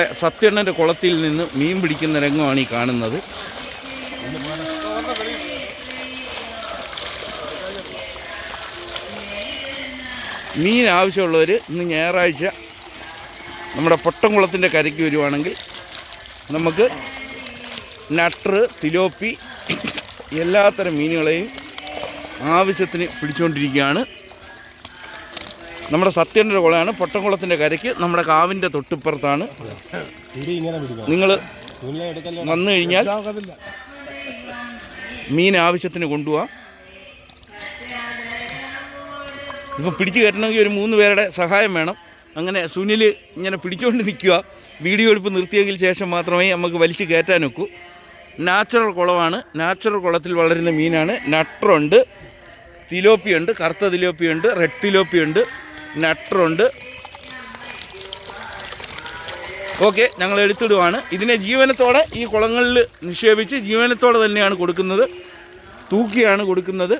സത്യണ്ണന്റെ കുളത്തിൽ നിന്ന് മീൻ പിടിക്കുന്ന രംഗമാണ് ഈ കാണുന്നത്. മീൻ ആവശ്യമുള്ളവർ ഇന്ന് ഞായറാഴ്ച നമ്മുടെ പൊട്ടംകുളത്തിന്റെ കരയ്ക്ക് വരുവാണെങ്കിൽ നമുക്ക് നട്ടർ തിലോപ്പി എല്ലാത്തരം മീനുകളെയും ആവശ്യത്തിന് പിടിച്ചുകൊണ്ടിരിക്കുകയാണ്. നമ്മുടെ സത്യന്റെ കുളമാണ് പൊട്ടംകുളത്തിന്റെ കരയ്ക്ക് നമ്മുടെ കാവിന്റെ തൊട്ടിപ്പുറത്താണ്. നിങ്ങൾ വന്നു കഴിഞ്ഞാൽ മീൻ ആവശ്യത്തിന് കൊണ്ടുപോവാം. ഇപ്പം പിടിച്ചു കയറ്റണമെങ്കിൽ ഒരു മൂന്ന് പേരുടെ സഹായം വേണം. അങ്ങനെ സുനിൽ ഇങ്ങനെ പിടിച്ചുകൊണ്ട് നിൽക്കുക വീഡിയോ എടുപ്പ് നിർത്തിയെങ്കിൽ ശേഷം മാത്രമേ നമുക്ക് വലിച്ചു കയറ്റാൻ ഒക്കൂ. നാച്ചുറൽ കുളമാണ്. നാച്ചുറൽ കുളത്തിൽ വളരുന്ന മീനാണ്. നട്ടറുണ്ട് തിലോപ്പിയുണ്ട് കറുത്ത തിലോപ്പിയുണ്ട് റെഡ് തിലോപ്പിയുണ്ട്. നട്ടറുണ്ട്. ഓക്കെ ഞങ്ങൾ എടുത്തിടുവാണ്. ഇതിനെ ജീവനത്തോടെ ഈ കുളങ്ങളിൽ നിക്ഷേപിച്ച് ജീവനത്തോടെ തന്നെയാണ് കൊടുക്കുന്നത്. തൂക്കിയാണ് കൊടുക്കുന്നത്.